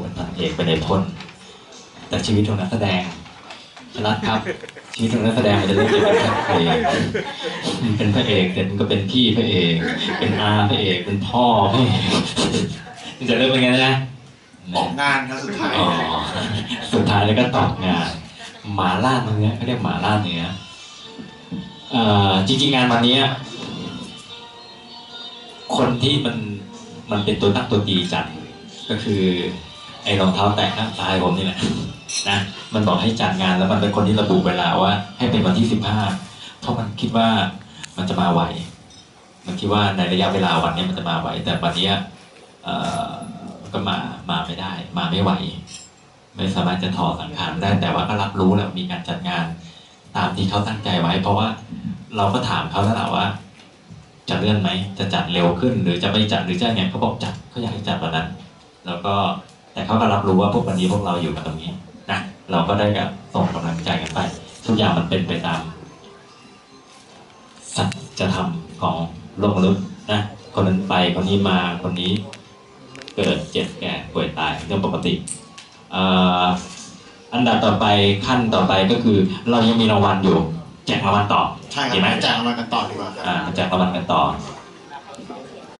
เป็นนางเอกเป็นนายพลแต่ชีวิตของนักแสดงชลัดครับ ชีวิตของนักแสดงมันจะเริ่มจากเป็นพระเอกเป็นพระเอกแต่มันก็เป็นพี่พระเอก เป็นอาพระเอกเป็นพ่อพระเอกมันจะเริ่มเป็นไงนะออกงานครับสุดท้ายอ๋อสุดท้ายแล้วก็ตอบงานหมาล่าเนื้อเขาเรียกหมาล่าเนื้อเอ่อจริงๆงานวันเนี้ยคนที่มันมันเป็นตัวตั้งตัวตีจัดก็คือ ไอ้รองเท้าแตะข้างซ้ายผมนี่แหละนะมันบอกให้จัดงานแล้วมันเป็นคนที่ระบุเวลาว่า ให้เป็นวันที่สิบห้าเพราะมันคิดว่ามันจะมาไวมันคิดว่าในระยะเวลาวันนี้มันจะมาไวแต่วันนี้ก็มามาไม่ได้ มาไม่ไหว ไม่สามารถจะถอดสังขารได้แต่ว่าก็รับรู้แล้วมีการจัดงานตามที่เขาตั้งใจไว้ เพราะว่าเราก็ถามเขาแล้วแหละว่า จะเลื่อนไหมจะจัดเร็วขึ้น หรือจะไม่จัดหรือจะไงเขาบอกจัดเขาอยากให้จัดวันนั้น แล้วก็ แต่เขาก็รับรู้ว่าพวกวันนี้พวกเราอยู่กันตรงนี้นะเราก็ได้กับส่งกำลังใจกันไป ทุกอย่างมันเป็นไปตาม สัจธรรมของโลกมนุษย์นะคนนั้นไปคนนี้มาคนนี้ เกิดเจ็บแก่ป่วยตายเรื่องปกติเอ่ออันดับต่อไปขั้นต่อไปก็คือ เรายังมีรางวัลอยู่ แจกรางวัลต่อใช่คดีไหมรับแจกรางวัลกันต่อดีกว่าครับอ่าแจกรางวัลกันต่อ